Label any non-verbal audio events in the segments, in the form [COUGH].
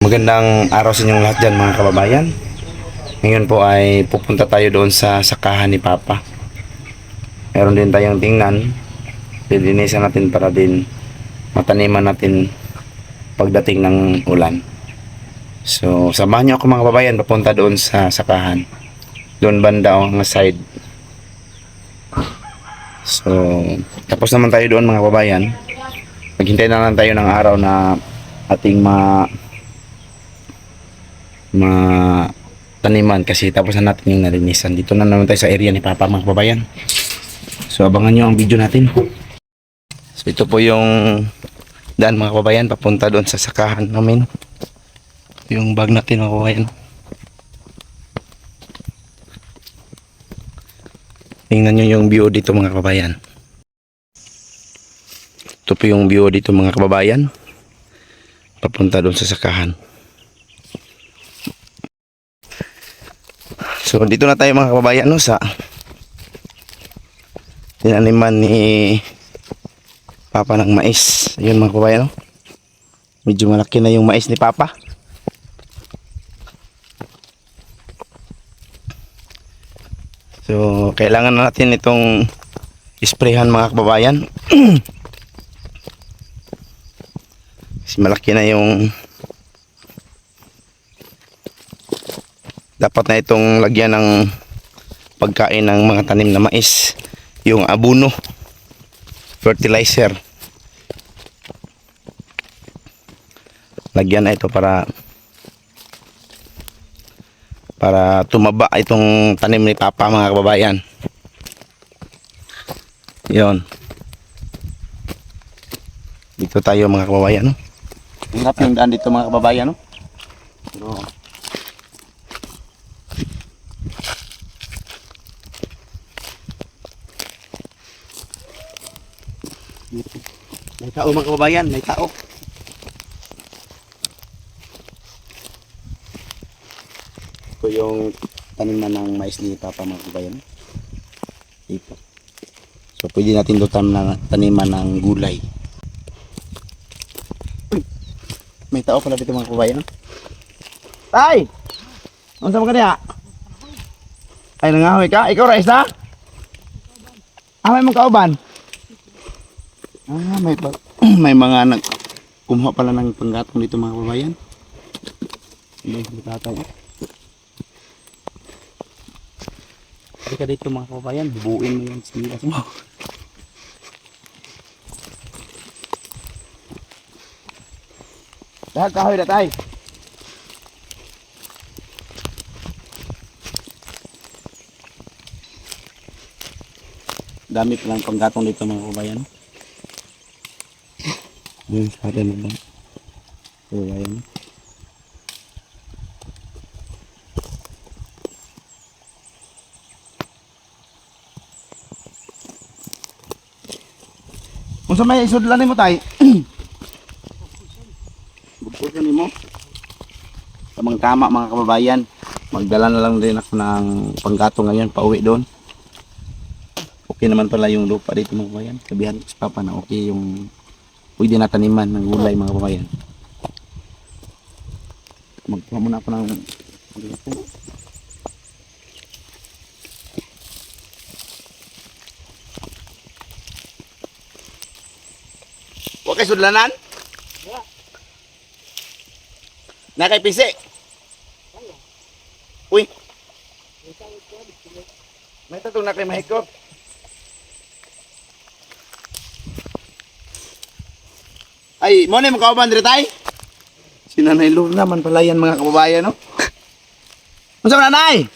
Magandang araw sa inyong lahat dyan mga kababayan. Ngayon po ay pupunta tayo doon sa sakahan ni Papa. Meron din tayong tingnan. Lilinisan natin para din mataniman natin pagdating ng ulan. So, samahan niyo ako mga kababayan papunta doon sa sakahan. Doon banda ang side. So, tapos naman tayo doon mga kababayan. Maghintay na lang tayo ng araw na ating ma ma taniman kasi tapos na natin yung nalinisan. Dito na naman tayo sa area ni Papa mga kababayan. So abangan nyo ang video natin. So ito po yung daan mga kababayan papunta doon sa sakahan namin. Yung bag natin mga kababayan. Tingnan nyo yung view dito mga kababayan. Ito po yung view dito mga kababayan. Papunta doon sa sakahan. So dito na tayo mga kababayan no sa tinaniman ni Papa ng mais. Ayun mga kababayan no. Medyo malaki na yung mais ni Papa. So kailangan na natin itong isprayhan mga kababayan. [CLEARS THROAT] Kasi malaki na yung dapat na itong lagyan ng pagkain ng mga tanim na mais. Yung abuno. Fertilizer. Lagyan na ito para para tumaba itong tanim ni Papa mga kababayan. Yon dito tayo mga kababayan no? hirap yung daan dito mga kababayan no? pero May tao mga kababayan, may tao. Ito yung taniman ng mais ni Papa mga kababayan. Ito. So pwede natin doon na taniman ng gulay. May tao pala dito mga kababayan. Tay! Ano sa mga kanya? Ay, nangahoy ka? Ikaw, Raisa? Ah, may mga kauban? Ah, may [CLEARS THROAT] may mga nag kumuha pala ng panggatong dito mga kababayan. Hindi ko tatay. Hindi ka dito mga kababayan, bubuin mo yung sinilas [LAUGHS] mo. Dahil kahoy na tayo. Dami palang panggatong dito mga kababayan. Yun sa atin na lang. So, ayan. Kung sa may isudlan mo tay. [CLEARS THROAT] Bugpusan mo. Tamang tama mga kababayan. Magdala na lang din ako ng panggato ngayon pauwi doon. Okay naman pala yung lupa dito mga kababayan. Sabihan ko sa papa na okay yung pwede na taniman ng gulay mga kababayan. Magkuha muna ako ng Huwag kay sudlanan? Na kay pisi? Uy! May tatong na kay mahikop. Ay, mo na yung kauban dito tay? Si Nanay Lorna man pala yan mga kababayan, no? [LAUGHS] Masa mo nanay?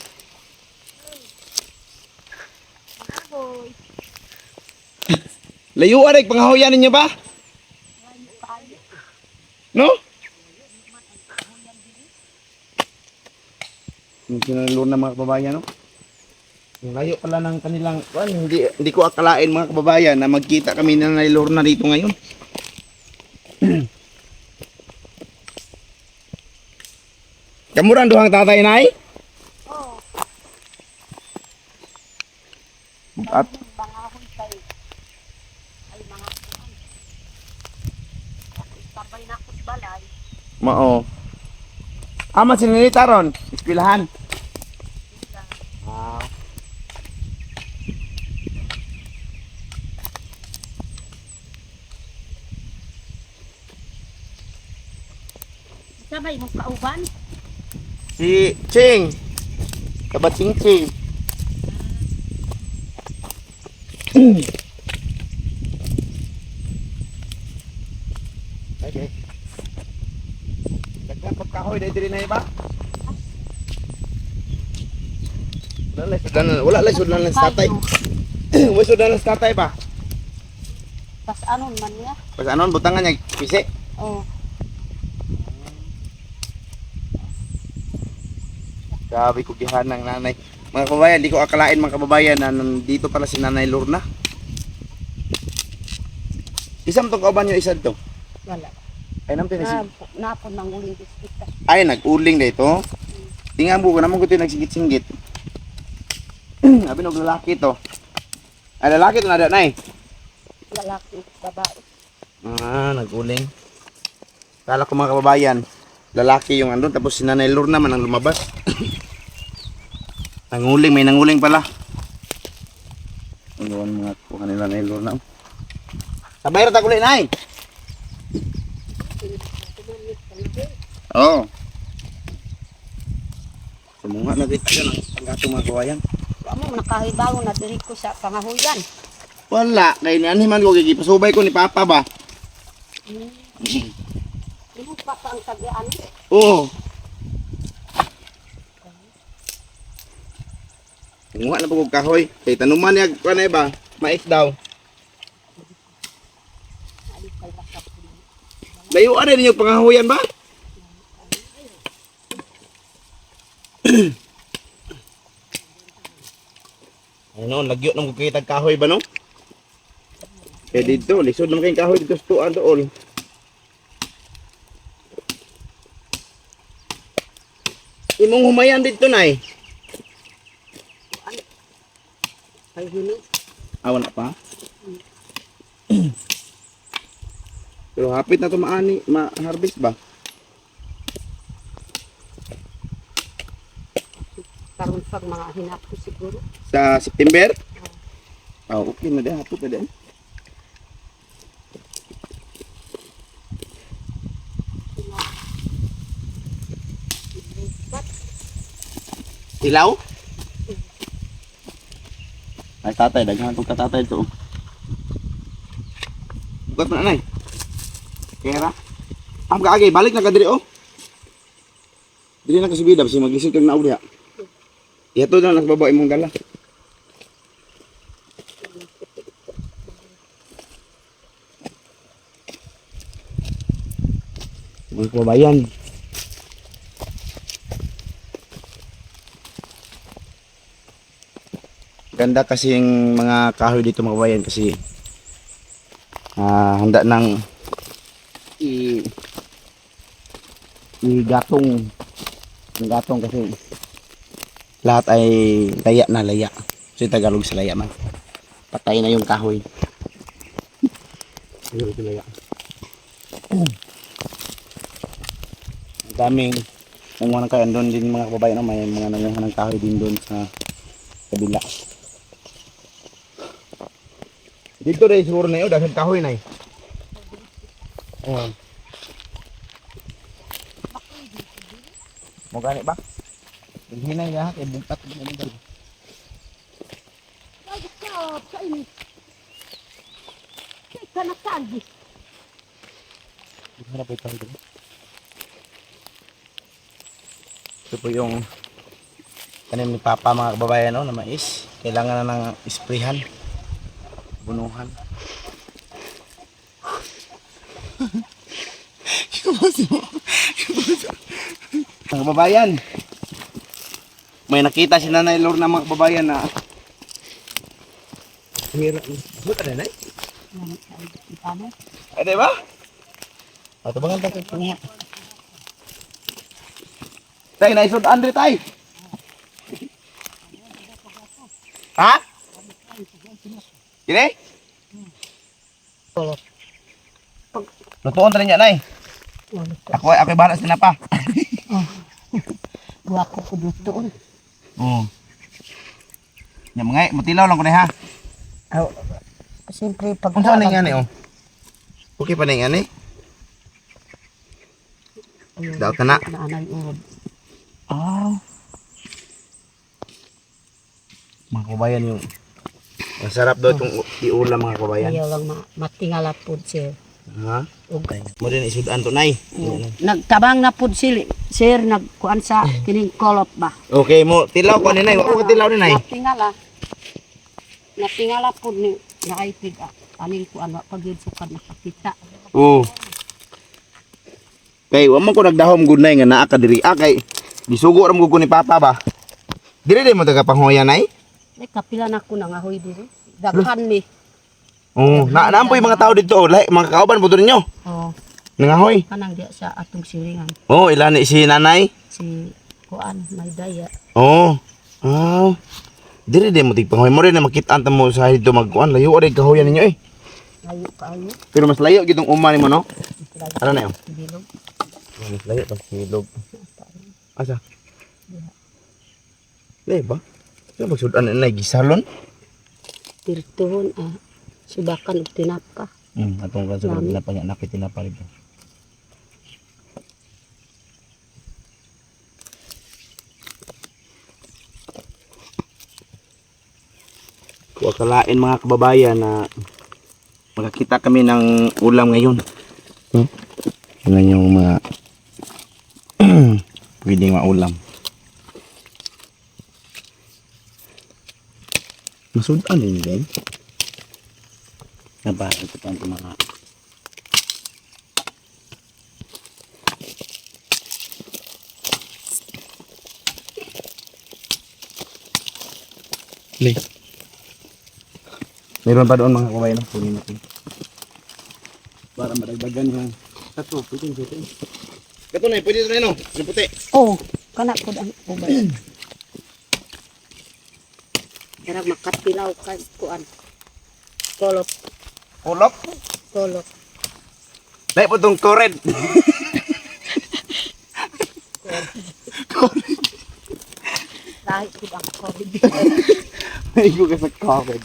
Layuan ay pangahuyan ninyo ba? No? Yung si Nanay Lorna mga kababayan, no? Ang layo pala ng kanilang, well, hindi, hindi ko akalain mga kababayan na magkita kami ng Nanay Lorna dito ngayon. [CLEARS THROAT] Kamuran doang tatay nay? Oo, At mao. Ama si Ninita ron. Ispilahan. Sabay mo kauban. Si Ching. Kabat Ching Ching. Okay. Dagdag pagkahoy dahil diri na iba. Wala lang sudan wala lang sudan lang sa tatay. Wala sudan lang sa tatay ba? Tas ano man niya? Pas anon butangan niya pisi. Oh. Grabe ko gihan ng nanay. Mga kababayan, di ko akalain mga kababayan na nandito pala si Nanay Lorna. Isang tong kauban nyo isa to. Wala. Ay naman Na, si napon ng uling biskita. Ay nag-uling dito. Tingnan mo ko naman ko ito nagsigit-singgit. [CLEARS THROAT] Abi no lalaki to. Ay lalaki to na da nay. Lalaki, babae. Ah, nag-uling. Kala ko mga kababayan, lalaki yung andun tapos si Nanay Lorna man ang lumabas. [CLEARS THROAT] nanguling, may nanguling pala. Ang mga kuha nila Nanay Lorna. Sabay rata kulit nay. Oo. Oh. Sumunga na dito yan ang gato mga kawayan. Wa mo nakahibaw na diri ko sa pangahuyan. Wala, kay ni ani man ko gigipasubay ko ni Papa ba. Imo pa pa ang tagian. Oo. Kumuha na kong kahoy. Kay tanuman niya, kanay ba? Mais daw. Layuan rin yung pangahuyan ba? [CLEARS THROAT] ano, lagyo nang kukitag kahoy ba no? Eh dito, lisod naman kayong kahoy dito sa tuan doon. Imong humayan dito nay. Ay hini. Ah, wala pa? [CLEARS THROAT] Pero hapit na to maani, ma-harvest ba? Karon pag mga hinap ko siguro. Sa September? Ah, okay na din, hapit na din. Ilaw? Ay, tatay, daghan itong katatay ito. Bukat na, anay. Kera. Am ka balik na ka diri, oh. Diri na kasi bida, kasi mag-isip kang nauli, ha. Ito na, nasa baba imong dala. Mga kababayan. Ganda kasi yung mga kahoy dito mga kababayan kasi ah handa ng i igatong ang gatong kasi lahat ay laya na laya. So Tagalog sa laya man. Patay na yung kahoy. [LAUGHS] Tagalog sa laya. [CLEARS THROAT] Ang daming nanguha ng kahoy. Doon din mga kababayan may mga nanguha ng kahoy din doon sa kabila. Dito rin siguro na yun dahil kahoy na eh. Oo. Mo gani ba? Hinay ya kay bungkat mo ni dal. Ay ka sa ini. Kay kana kagi. Harap ay kahoy dito. Ito po yung tanim ni Papa mga kababayan no, na mais. Kailangan na ng isprihan. Bunuhan. Mga kababayan, may nakita si Nanay Lorna mga kababayan na Hira. Buta na, Nay? Tama. Ay, di ba? O, tabangan tayo kay Punga. Tay, naisod Andre, tay. Ha? Gini? Lutuon rin niya, nay. Ako ako ay bahala sa pa. [LAUGHS] Buwa ko ko doon. Oo. Nya mga matilaw lang ko na ha. Oh, Siyempre, pag... Nga ni oh. Okay pa na ni. Ayun, Daw ka na. Naanay urod. Ah. Mga kabayan yung Masarap daw itong iulam mga kabayan. Ayaw lang ma matingala po sir. Ha? Ug Mo din isudan to nay. nagtabang na po sir, sir nagkuan sa kining kolop ba. Okay mo tilaw ko ni nay. Wa ko tilaw ni nay. Natingala. Natingala po ni naipig ah. Aning kuan wa pag yun sukad nakakita. Oo. Kay wa man ko nagdahom good nay nga naa ka diri. Ah kay gisugo ra mo ko ni papa ba. Diri di mo taga panghoya nay. Ay kapila na ko nangahoy diri. Daghan ni. Oo, na naampoy mga tao dito. Oh, lahi mga kauban po ninyo. Oh, Nangahoy. kanang diya sa atong silingan. Oh, ilan ni si nanay. Si kuan may daya. Oh. Ah. Diri di mo tigpanghoy mo rin na makita ta mo sa dito magkuan. Layo ora kahoyan ninyo eh. Layo kaayo. Pero mas layo gitong uma nimo no. Layo Ano na yun? bilog. Mas layo pag silog. Asa? Layo ba? Yung magsudan na gisalon? Tirtuhon ah. Subakan og tinapa. Hmm, atong kan sa Lami. tinapa niya nakit tinapa rin. Kung akalain mga kababayan na makakita kami ng ulam ngayon. Hmm? Yan yung mga [CLEARS THROAT] pwedeng maulam. Masudan din din. Nabahal ko pa ang mga Li. Meron pa doon mga kabayan ng kunin natin. Para madagdagan yung tato, pwede yung puti. Kato na, pwede ito na yun, oh. yung puti. Oh, kana ko ang ubay. Darag makatilaw kay kuan. Kolop, Ulok. kolop. Dahil po itong kored. Dahil ko ang COVID. May ko ka sa kored.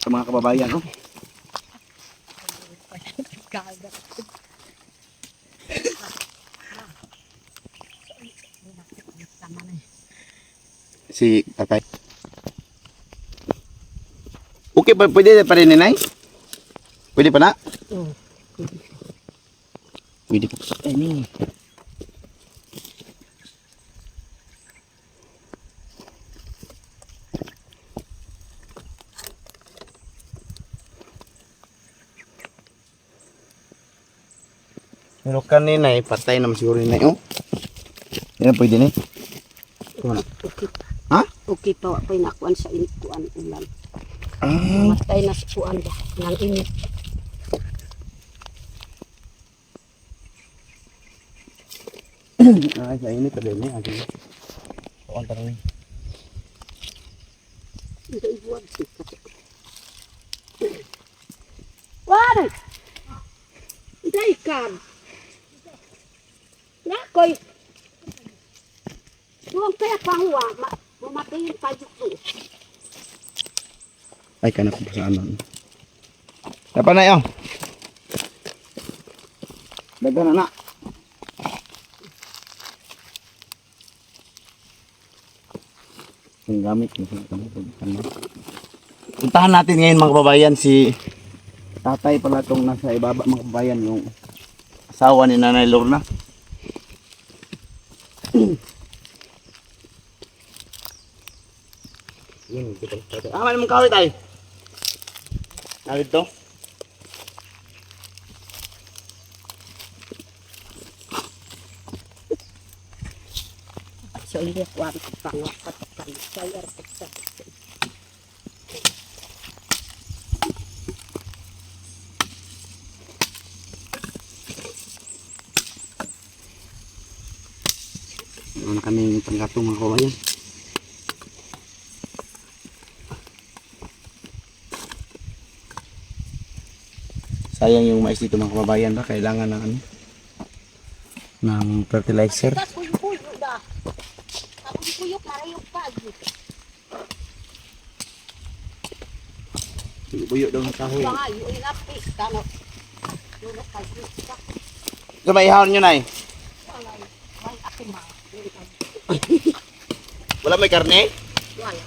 Sa mga kababayan, oh. Si tatay. Okay pa, pwede pa rin ninay? Pwede pa na? Oh, Pwede pa. Ay, ni. Pero kanina eh, patay naman siguro yun eh. Oh. Yan pwede na eh. Kuha na. Okay. Pa wa pa'y nakuan sa init kuan ulan. Ah. Matay na sa kuan ba nang init. [CLEARS THROAT] Ay, sa init pa din eh. Agi. Kuha pa rin. Hindi ibuwag sikat. Wala! Hindi ikan. Nakoy. Huwag kaya pahuwa. Ma mamatayin tayo ko. Ay, kanak ko sa ano. Dapat na yun. Daga na na. Yung gamit. yung yung. Puntahan natin ngayon mga kababayan si tatay pala tong nasa ibaba mga kababayan yung asawa ni Nanay Lorna. [CLEARS THROAT] Yun, kita tatay. Ah, ano mong kawit ay? Kawit to? So, hindi ko ang pangapat kan saya peksa. Meron na kami panggatong mga kababayan. Sayang yung mais dito mga kababayan ba? Kailangan ng ano? Ng fertilizer. Buyo daw ng kahoy. Krista. Gamayhon nyo na eh. Wala. May karne? Wala.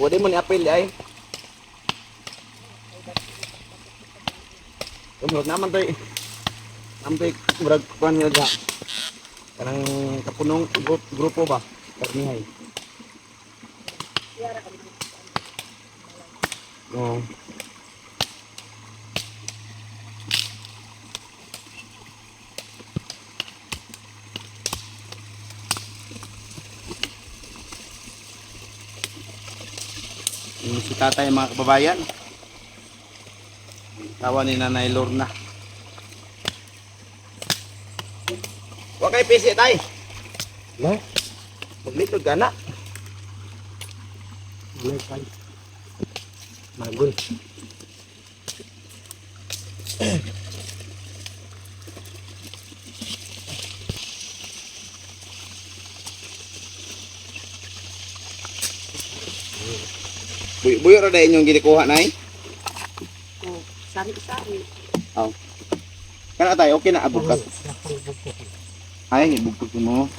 Wala mo ni apel ay. Kumulog naman eh. Naman eh. Murag kuhan nyo dyan. Kanang kapunong gru- grupo ba? Karnihay. Oo. Yung si tatay mga kababayan. Tawa ni Nanay Lorna. Huwag kayo pisi tay. No? Maglitod ka na. Ano pa? Magul. Buyo, buyo ra dahil yung ginikuha na eh. Oh, sari-sari. Kana tayo, okay na abog ka. Ay, ibugkot mo.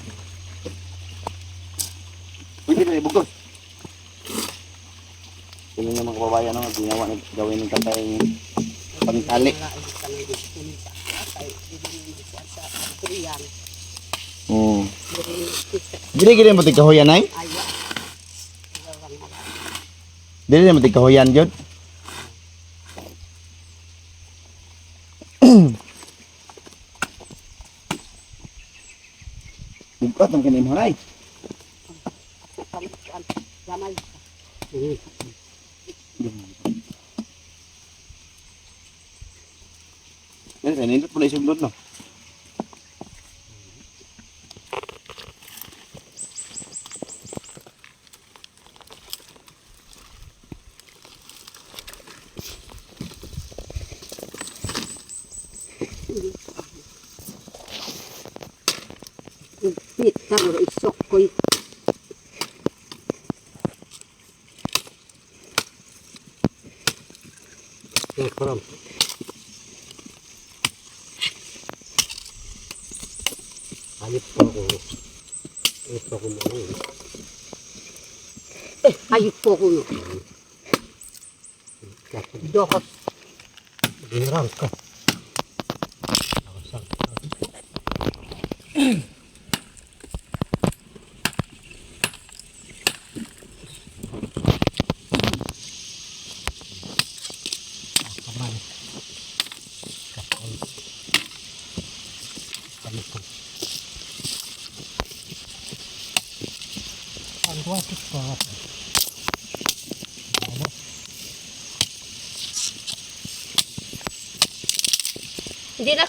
Pwede na ibugkot. Yun yung mga kababayan no, ginawa na gawin ng tatay pantali. Oo. Dili gini mo tigkahoyan ay? Dili mo tigkahoyan jud. Bugkot ang kanin mo ay. Gamay. Yan, kanindot pala isundot no. Ayop po ako mo. Eh, ayot po ko no. Dokot. Binarang ka. Ang wakit pa.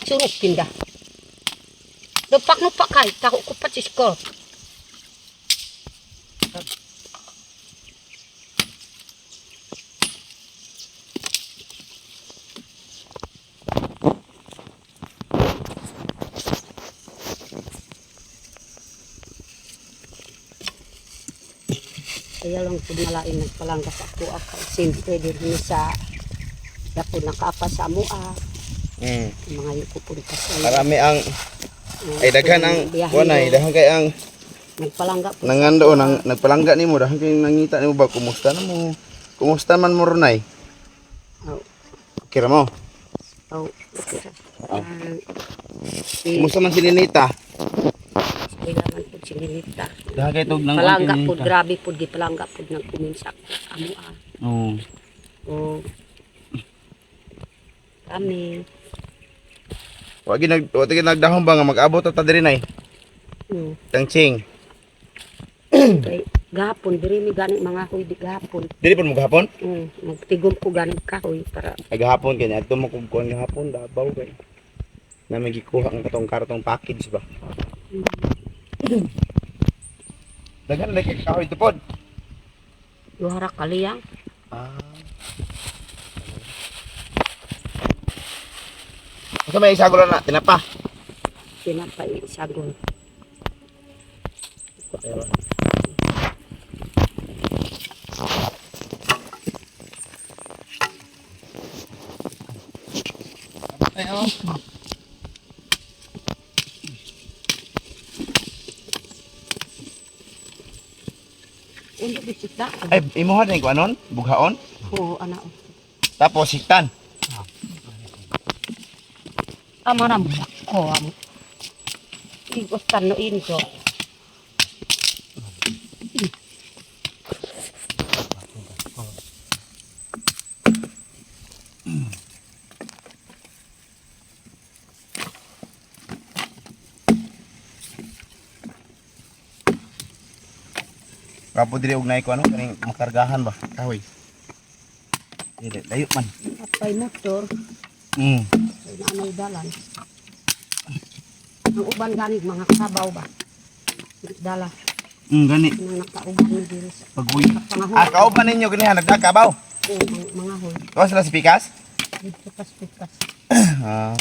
Hindi na suruk pindah. Lupak lupak kay, tako ko pa siskor. Kaya lang po malain nagpalanggas ako ako. Siyempre din sa Dako nakaapa sa mua, Mm. mga yung pupunta sa Marami ang ay daghan ang wanay, mo. daghan kay ang Nagpalangga po. nangando nang nagpalangga nimo daghan kay nangita nimo ba kumusta na mo? Kumusta man mo runay? Oh, Okay ra mo. oh, okay. Oh. Ah, si, Kumusta man si Ninita? kailangan po si Milita. Daghan kay tug nang Palangga po, grabe po, di palangga po nagkuminsa sa mua. Oo. Oh. Kami. Wa gi nag wa gi nagdahom ba nga mag-abot ta diri nay? Hmm. Tangching. Kay, gahapon, diri mi gani mga huy di gahapon. Dili pa mo gahapon? Hmm. Nagtigom ko gani kahoy para Ay gahapon kay adto mo kung kuan gahapon dabaw kay. Na may gikuha ang katong kartong package ba. Daghan na kay kahoy tupod. duhara kaliyang. Ah. Ito may isagol na tinapa. Pinapay sagol. Undo bisita. Ay, imuha din ko anon, bughaon. Oo, anak. Tapos siktan. Ko amo. Igos tanuin ko. Kapo diri og nay ko ano kaning makargahan ba. Kahoy. Dili, layo man. Apay motor. Mm. Na anay dalan. Ang uban ganit mga kasabaw ba? Dala. Mm, gani. Nang nakauban ni diri sa Paguy. Ah, kauban ninyo ganihan nagdakabaw. Oo, mga, hoy. Kawas sila si Pikas? Dito pikas-pikas. [COUGHS] Ah.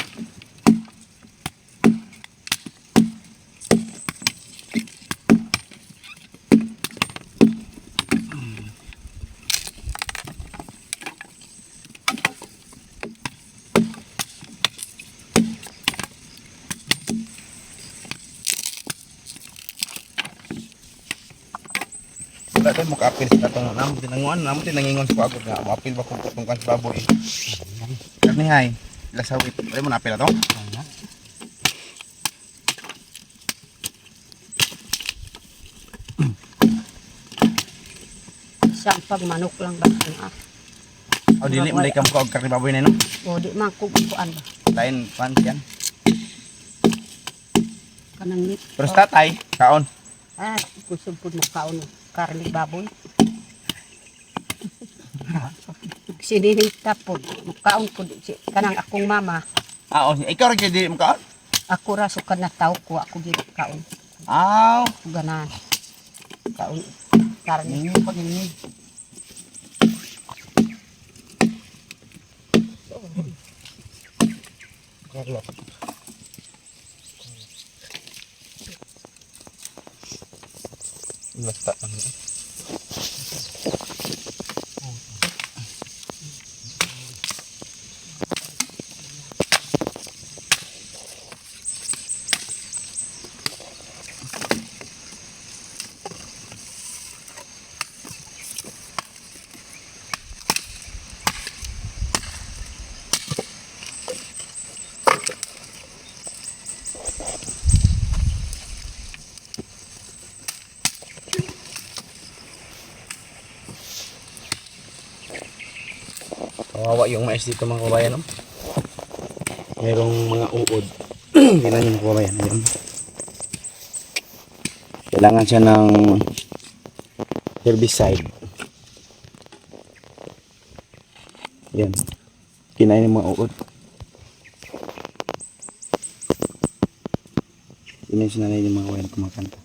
Wala tayo maka-apil sa katong namo tinanguan, namo tinangingon sa pagod nga mo-apil ba kung patungkan sa baboy. Kani hay, lasawit. Wala mo na-apil ato? Siyang pagmanok lang ba? Ah. O dili mo dai kam ko og karni baboy na no. O di man kukuan ba? Lain pan yan. Kanang nit. Pero tatay, kaon. Ah, kusog po mo kaon karni baboy. Sininita po. Mukaon ko di si kanang akong mama. Ah, o, ikaw rin dili mo kaon? Ako ra sukan na tao ko ako di kaon. Aw, Ganan. Kaon karni. ninyo pa ninyo. Carla. Basta. Kawawa yung mais dito mga kabayan. No? Merong mga uod. [CLEARS THROAT] Tingnan nyo mga kabayan. Ayun. Kailangan siya ng herbicide. Yan. Kinain ng mga uod. Kinain si nanay yung mga kabayan kumakanta.